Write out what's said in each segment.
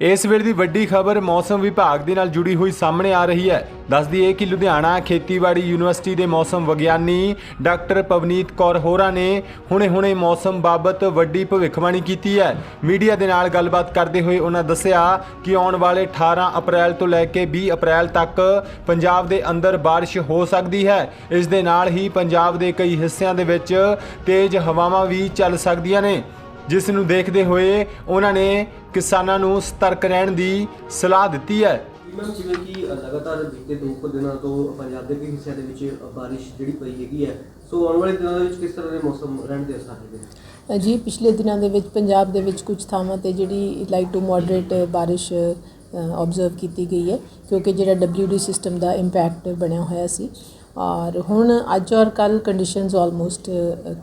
ਇਸ ਵੇਲੇ ਦੀ ਵੱਡੀ ਖਬਰ ਮੌਸਮ ਵਿਭਾਗ ਦੇ ਨਾਲ ਜੁੜੀ ਹੋਈ ਸਾਹਮਣੇ ਆ ਰਹੀ ਹੈ। ਦੱਸਦੀ ਹੈ ਕਿ ਲੁਧਿਆਣਾ, ਖੇਤੀਬਾੜੀ ਯੂਨੀਵਰਸਿਟੀ ਦੇ ਮੌਸਮ ਵਿਗਿਆਨੀ ਡਾਕਟਰ ਪਵਨੀਤ ਕੌਰ ਹੋਰਾ ਨੇ ਹੁਣੇ-ਹੁਣੇ ਮੌਸਮ ਬਾਬਤ ਵੱਡੀ ਭਵਿੱਖਬਾਣੀ ਕੀਤੀ ਹੈ। ਮੀਡੀਆ ਦੇ ਨਾਲ ਗੱਲਬਾਤ ਕਰਦੇ ਹੋਏ ਉਹਨਾਂ ਦੱਸਿਆ ਕਿ ਆਉਣ ਵਾਲੇ 18 ਅਪ੍ਰੈਲ ਤੋਂ ਲੈ ਕੇ 20 ਅਪ੍ਰੈਲ ਤੱਕ ਪੰਜਾਬ ਦੇ ਅੰਦਰ ਬਾਰਿਸ਼ ਹੋ ਸਕਦੀ ਹੈ। ਇਸ ਦੇ ਨਾਲ ਹੀ ਪੰਜਾਬ ਦੇ ਕਈ ਹਿੱਸਿਆਂ ਦੇ ਵਿੱਚ ਤੇਜ਼ ਹਵਾਵਾਂ ਵੀ ਚੱਲ ਸਕਦੀਆਂ ਨੇ। ਜਿਸ ਨੂੰ ਦੇਖਦੇ ਹੋਏ ਉਹਨਾਂ ਨੇ ਕਿਸਾਨਾਂ ਨੂੰ ਸਤਰਕ ਰਹਿਣ ਦੀ ਸਲਾਹ ਦਿੱਤੀ ਹੈ। ਮੈਮ ਜਿਵੇਂ ਕਿ ਲਗਾਤਾਰ ਬੀਤੇ ਦੋ ਕੁ ਦਿਨਾਂ ਤੋਂ ਪੰਜਾਬ ਦੇ ਕਈ ਹਿੱਸਿਆਂ ਦੇ ਵਿੱਚ ਬਾਰਿਸ਼ ਜਿਹੜੀ ਪਈ ਹੈਗੀ ਹੈ। ਸੋ ਆਉਣ ਵਾਲੇ ਦਿਨਾਂ ਦੇ ਵਿੱਚ ਕਿਸ ਤਰ੍ਹਾਂ ਦੇ ਮੌਸਮ ਰਹਿਣ ਦੇ ਅਸਾਰ ਹੈਗੇ ਨੇ? ਜੀ ਪਿਛਲੇ ਦਿਨਾਂ ਦੇ ਵਿੱਚ ਪੰਜਾਬ ਦੇ ਵਿੱਚ ਕੁਝ ਥਾਵਾਂ ਤੇ ਜਿਹੜੀ ਲਾਈਟ ਟੂ ਮੋਡਰੇਟ ਬਾਰਿਸ਼ ਆਬਜ਼ਰਵ ਕੀਤੀ ਗਈ ਹੈ ਕਿਉਂਕਿ ਜਿਹੜਾ WD ਸਿਸਟਮ ਦਾ ਇੰਪੈਕਟ ਬਣਿਆ ਹੋਇਆ ਸੀ। ਔਰ ਹੁਣ ਅੱਜ ਔਰ ਕੱਲ ਕੰਡੀਸ਼ਨਸ ਆਲਮੋਸਟ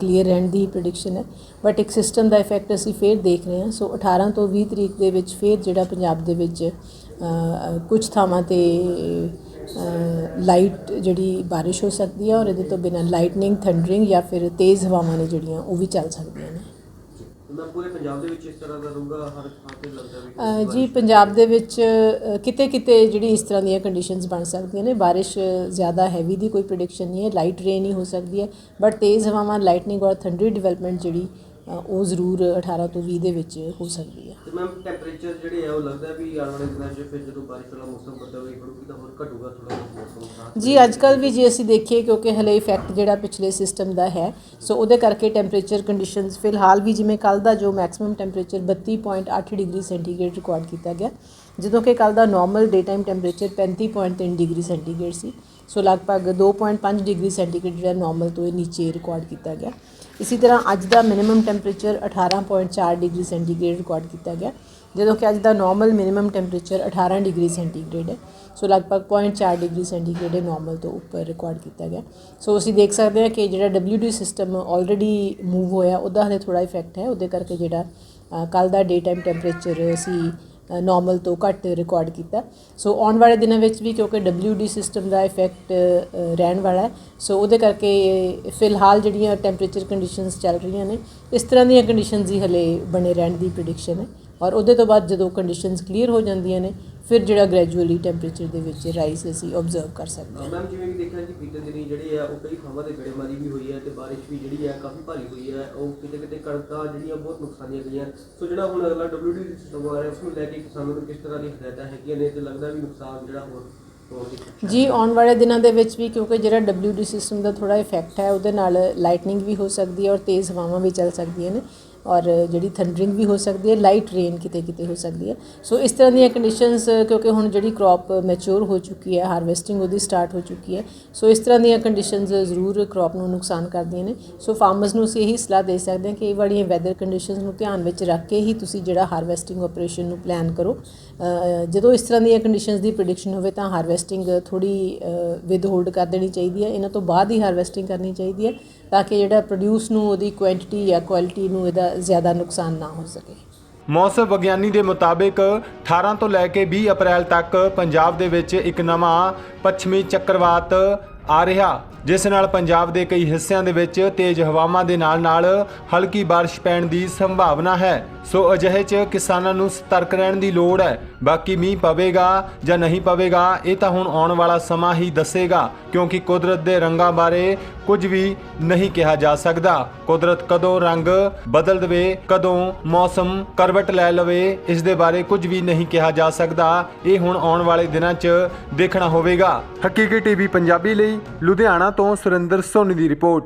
ਕਲੀਅਰ ਰਹਿਣ ਦੀ ਪ੍ਰੈਡਿਕਸ਼ਨ ਹੈ। ਬਟ ਇੱਕ ਸਿਸਟਮ ਦਾ ਇਫੈਕਟ ਅਸੀਂ ਫੇਰ ਦੇਖ ਰਹੇ ਹਾਂ। ਸੋ 18 ਤੋਂ 20 ਤਰੀਕ ਦੇ ਵਿੱਚ ਫੇਰ ਜਿਹੜਾ ਪੰਜਾਬ ਦੇ ਵਿੱਚ ਅ, ਕੁਝ ਥਾਵਾਂ ਤੇ ਲਾਈਟ ਜਿਹੜੀ ਬਾਰਿਸ਼ ਹੋ ਸਕਦੀ ਹੈ ਔਰ ਇਹਦੇ ਤੋਂ ਬਿਨਾਂ ਲਾਈਟਨਿੰਗ ਥੰਡਰਿੰਗ ਜਾਂ ਫਿਰ ਤੇਜ਼ ਹਵਾਵਾਂ ਨੇ ਜਿਹੜੀਆਂ ਉਹ ਵੀ ਚੱਲ ਸਕਦੀਆਂ ਨੇ। ਪੂਰੇ ਪੰਜਾਬ ਦੇ ਵਿੱਚ ਇਸ ਤਰ੍ਹਾਂ ਦਾ ਰਹੂਗਾ ਹਰ ਥਾਂ ਤੇ ਲੱਗਦਾ ਵੀ ਅ, ਜੀ ਪੰਜਾਬ ਦੇ ਵਿੱਚ ਕਿਤੇ ਕਿਤੇ ਜਿਹੜੀ ਇਸ ਤਰ੍ਹਾਂ ਦੀਆਂ ਕੰਡੀਸ਼ਨਸ ਬਣ ਸਕਦੀਆਂ ਨੇ ਬਾਰਿਸ਼ ਜ਼ਿਆਦਾ ਹੈਵੀ ਦੀ ਕੋਈ ਪ੍ਰੈਡਿਕਸ਼ਨ ਨਹੀਂ ਹੈ ਲਾਈਟ ਰੇਨ ਹੀ ਹੋ ਸਕਦੀ ਹੈ ਬਟ ਤੇਜ਼ ਹਵਾਵਾਂ ਲਾਈਟਨਿੰਗ ਔਰ ਥੰਡਰੀ ਡਿਵੈਲਪਮੈਂਟ ਜਿਹੜੀ ਉਹ ਜ਼ਰੂਰ 18 ਤੋਂ 20 ਦੇ ਵਿੱਚ ਹੋ ਸਕਦੀ ਹੈ ਤੇ ਮੈਮ ਟੈਂਪਰੇਚਰ ਜਿਹੜੇ ਆ ਉਹ ਲੱਗਦਾ ਵੀ ਆਉਣ ਵਾਲੇ ਦਿਨਾਂ 'ਚ ਫਿਰ ਜਦੋਂ ਬਾਰਿਸ਼ ਵਾਲਾ ਮੌਸਮ ਬਦਲ ਹੋਈ ਤਾਂ ਹੋਰ ਘਟੂਗਾ ਥੋੜਾ ਮੌਸਮ ਜੀ ਅੱਜ ਕੱਲ ਵੀ ਜੇ ਅਸੀਂ ਦੇਖੀਏ ਕਿਉਂਕਿ ਹਲੇ ਇਫੈਕਟ ਜਿਹੜਾ ਪਿਛਲੇ ਸਿਸਟਮ ਦਾ ਹੈ ਸੋ ਉਹਦੇ ਕਰਕੇ ਟੈਂਪਰੇਚਰ ਕੰਡੀਸ਼ਨਸ ਫਿਲਹਾਲ ਵੀ ਜਿਵੇਂ ਕੱਲ ਦਾ ਜੋ maximum temperature 32.8 degree centigrade record ਕੀਤਾ ਗਿਆ ਜਦੋਂ ਕਿ ਕੱਲ ਦਾ normal day time temperature 35.3 degree centigrade ਸੀ ਸੋ ਲਗਭਗ 2.5 ਡਿਗਰੀ ਸੈਂਟੀਗ੍ਰੇਡ ਜਿਹੜਾ ਨਾਰਮਲ ਤੋਂ ਇਹ ਨੀਚੇ ਰਿਕਾਰਡ ਕੀਤਾ ਗਿਆ। ਇਸੇ ਤਰ੍ਹਾਂ ਅੱਜ ਦਾ minimum temperature 18.4 degree centigrade record ਕੀਤਾ ਗਿਆ। ਜਦੋਂ ਕਿ ਅੱਜ ਦਾ normal minimum temperature 18 degree centigrade ਹੈ। ਸੋ ਲਗਭਗ 0.4 ਡਿਗਰੀ ਸੈਂਟੀਗ੍ਰੇਡ ਨਾਰਮਲ ਤੋਂ ਉੱਪਰ ਰਿਕਾਰਡ ਕੀਤਾ ਗਿਆ। ਸੋ ਅਸੀਂ ਦੇਖ ਸਕਦੇ ਹਾਂ ਕਿ ਜਿਹੜਾ WD ਸਿਸਟਮ ਆਲਰੇਡੀ ਮੂਵ ਹੋਇਆ, ਉਹਦਾ ਹਲੇ ਥੋੜਾ ਇਫੈਕਟ ਹੈ। ਉਹਦੇ ਕਰਕੇ ਜਿਹੜਾ ਕੱਲ ਦਾ ਡੇ ਟਾਈਮ ਟੈਂਪਰੇਚਰ ਅਸੀਂ ਨਾਰਮਲ ਤੋਂ ਘੱਟ ਰਿਕਾਰਡ ਕੀਤਾ। ਸੋ ਆਉਣ ਵਾਲੇ ਦਿਨਾਂ ਵਿੱਚ ਵੀ ਕਿਉਂਕਿ WD ਸਿਸਟਮ ਦਾ ਇਫੈਕਟ ਰਹਿਣ ਵਾਲਾ ਹੈ। ਸੋ ਉਹਦੇ ਕਰਕੇ ਫਿਲਹਾਲ ਜਿਹੜੀਆਂ ਟੈਂਪਰੇਚਰ ਕੰਡੀਸ਼ਨਸ ਚੱਲ ਰਹੀਆਂ ਨੇ, ਇਸ ਤਰ੍ਹਾਂ ਦੀਆਂ ਕੰਡੀਸ਼ਨਸ ਹੀ ਹਲੇ ਬਣੇ ਰਹਿਣ ਦੀ ਪ੍ਰੈਡਿਕਸ਼ਨ ਹੈ। ਔਰ ਉਹਦੇ ਤੋਂ ਬਾਅਦ ਜਦੋਂ ਕੰਡੀਸ਼ਨਸ ਕਲੀਅਰ ਹੋ ਜਾਂਦੀਆਂ ਨੇ ਫਿਰ ਜਿਹੜਾ ਗ੍ਰੈਜੂਅਲੀ ਟੈਂਪਰੇਚਰ ਦੇ ਵਿੱਚ ਰਾਈਜ਼ ਅਸੀਂ ਆਬਜ਼ਰਵ ਕਰ ਸਕਦੇ ਹਾਂ। ਮੈਮ ਜਿਵੇਂ ਕਿ ਦੇਖਿਆ ਜੀ ਬੀਤੇ ਦਿਨੀ ਜਿਹੜੇ ਆ ਉਹ ਕਈ ਥਾਵਾਂ ਤੇ ਗੜੇਮਾਰੀ ਵੀ ਹੋਈ ਹੈ ਤੇ ਬਾਰਿਸ਼ ਵੀ ਜਿਹੜੀ ਹੈ ਕਾਫੀ ਭਾਰੀ ਹੋਈ ਹੈ। ਉਹ ਕਿਤੇ ਕਿਤੇ ਕਣਕਾਂ ਜਿਹੜੀਆਂ ਬਹੁਤ ਨੁਕਸਾਨੀਆਂ ਗਈਆਂ। ਸੋ ਜਿਹੜਾ ਹੁਣ ਅਗਲਾ WD ਸਿਸਟਮ ਆ ਰਿਹਾ ਉਸ ਨੂੰ ਲੈ ਕੇ ਕਿਸਾਨਾਂ ਨੂੰ ਕਿਸ ਤਰ੍ਹਾਂ ਦੀ ਹਦਾਇਤਾਂ ਹੈਗੀਆਂ ਨੇ ਤੇ ਲੱਗਦਾ ਵੀ ਨੁਕਸਾਨ ਜਿਹੜਾ ਹੋਰ ਜੀ ਆਉਣ ਵਾਲੇ ਦਿਨਾਂ ਦੇ ਵਿੱਚ ਵੀ ਕਿਉਂਕਿ ਜਿਹੜਾ WD ਸਿਸਟਮ ਦਾ ਥੋੜਾ ਇਫੈਕਟ ਹੈ ਉਹਦੇ ਨਾਲ ਲਾਈਟਨਿੰਗ ਵੀ ਹੋ ਸਕਦੀ ਹੈ ਔਰ ਤੇਜ਼ ਹਵਾਵਾਂ ਵੀ ਚੱਲ ਸਕਦੀਆਂ ਨੇ। ਔਰ ਜਿਹੜੀ ਥੰਡਰਿੰਗ ਵੀ ਹੋ ਸਕਦੀ ਹੈ ਲਾਈਟ ਰੇਨ ਕਿਤੇ ਕਿਤੇ ਹੋ ਸਕਦੀ ਹੈ। ਸੋ ਇਸ ਤਰ੍ਹਾਂ ਦੀਆਂ ਕੰਡੀਸ਼ਨਸ ਕਿਉਂਕਿ ਹੁਣ ਜਿਹੜੀ ਕ੍ਰੌਪ ਮੈਚੁਰ ਹੋ ਚੁੱਕੀ ਹੈ ਹਾਰਵੈਸਟਿੰਗ ਉਹਦੀ ਸਟਾਰਟ ਹੋ ਚੁੱਕੀ ਹੈ। ਸੋ ਇਸ ਤਰ੍ਹਾਂ ਦੀਆਂ ਕੰਡੀਸ਼ਨਸ ਜ਼ਰੂਰ ਕ੍ਰੌਪ ਨੂੰ ਨੁਕਸਾਨ ਕਰਦੀਆਂ ਨੇ। ਸੋ ਫਾਰਮਰਸ ਨੂੰ ਅਸੀਂ ਇਹੀ ਸਲਾਹ ਦੇ ਸਕਦੇ ਹਾਂ ਕਿ ਇਹ ਵਾਲੀਆਂ ਵੈਦਰ ਕੰਡੀਸ਼ਨਸ ਨੂੰ ਧਿਆਨ ਵਿੱਚ ਰੱਖ ਕੇ ਹੀ ਤੁਸੀਂ ਜਿਹੜਾ ਹਾਰਵੈਸਟਿੰਗ ਆਪਰੇਸ਼ਨ ਨੂੰ ਪਲਾਨ ਕਰੋ। ਜਦੋਂ ਇਸ ਤਰ੍ਹਾਂ ਦੀਆਂ ਕੰਡੀਸ਼ਨਸ ਦੀ ਪ੍ਰੈਡਿਕਸ਼ਨ ਹੋਵੇ ਤਾਂ ਹਾਰਵੈਸਟਿੰਗ ਥੋੜੀ ਵਿਦ ਹੋਲਡ ਕਰ ਦੇਣੀ ਚਾਹੀਦੀ ਹੈ। ਇਹਨਾਂ ਤੋਂ ਬਾਅਦ ਹੀ ਹਾਰਵੈਸਟਿੰਗ ਕਰਨੀ ਚਾਹੀਦੀ ਹੈ, ਤਾਂ ਕਿ ਜਿਹੜਾ ਪ੍ਰੋਡਿਊਸ ਨੂੰ ਉਹਦੀ ਕੁਆਂਟੀਟੀ ਜਾਂ ਕੁਆਲਿਟੀ ਨੂੰ ਇਹਦਾ ਜ਼ਿਆਦਾ ਨੁਕਸਾਨ ਨਾ ਹੋ ਸਕੇ। ਮੌਸਮ ਵਿਗਿਆਨੀ ਦੇ ਮੁਤਾਬਿਕ 18 ਤੋਂ ਲੈ ਕੇ 20 ਅਪ੍ਰੈਲ ਤੱਕ ਪੰਜਾਬ ਦੇ ਵਿੱਚ ਇੱਕ ਨਵਾਂ ਪੱਛਮੀ ਚੱਕਰਵਾਤ ਆ ਰਿਹਾ, ਜਿਸ ਨਾਲ ਪੰਜਾਬ ਦੇ ਕਈ ਹਿੱਸਿਆਂ ਦੇ ਵਿੱਚ ਤੇਜ਼ ਹਵਾਵਾਂ ਦੇ ਨਾਲ-ਨਾਲ ਹਲਕੀ ਬਾਰਿਸ਼ ਪੈਣ ਦੀ ਸੰਭਾਵਨਾ ਹੈ। ਸੋ ਅਜਿਹੇ 'ਚ ਕਿਸਾਨਾਂ ਨੂੰ ਸਤਰਕ ਰਹਿਣ ਦੀ ਲੋੜ ਹੈ। ਬਾਕੀ ਮੀਂਹ ਪਵੇਗਾ ਜਾਂ ਨਹੀਂ ਪਵੇਗਾ, ਇਹ ਤਾਂ ਹੁਣ ਆਉਣ ਵਾਲਾ ਸਮਾਂ ਹੀ ਦੱਸੇਗਾ, ਕਿਉਂਕਿ ਕੁਦਰਤ ਦੇ ਰੰਗਾਂ ਬਾਰੇ ਕੁਝ ਵੀ ਨਹੀਂ ਕਿਹਾ ਜਾ ਸਕਦਾ। ਕੁਦਰਤ ਕਦੋਂ ਰੰਗ ਬਦਲ ਦੇਵੇ, ਕਦੋਂ ਮੌਸਮ ਕਰਵਟ ਲੈ ਲਵੇ, ਇਸ ਦੇ ਬਾਰੇ ਕੁਝ ਵੀ ਨਹੀਂ ਕਿਹਾ ਜਾ ਸਕਦਾ। ਇਹ ਹੁਣ ਆਉਣ ਵਾਲੇ ਦਿਨਾਂ 'ਚ ਦੇਖਣਾ ਹੋਵੇਗਾ। ਹਕੀਕੀ ਟੀਵੀ ਪੰਜਾਬੀ ਲਈ ਲੁਧਿਆਣਾ ਤੋਂ ਸੁਰਿੰਦਰ ਸੋਨੀ ਦੀ ਰਿਪੋਰਟ।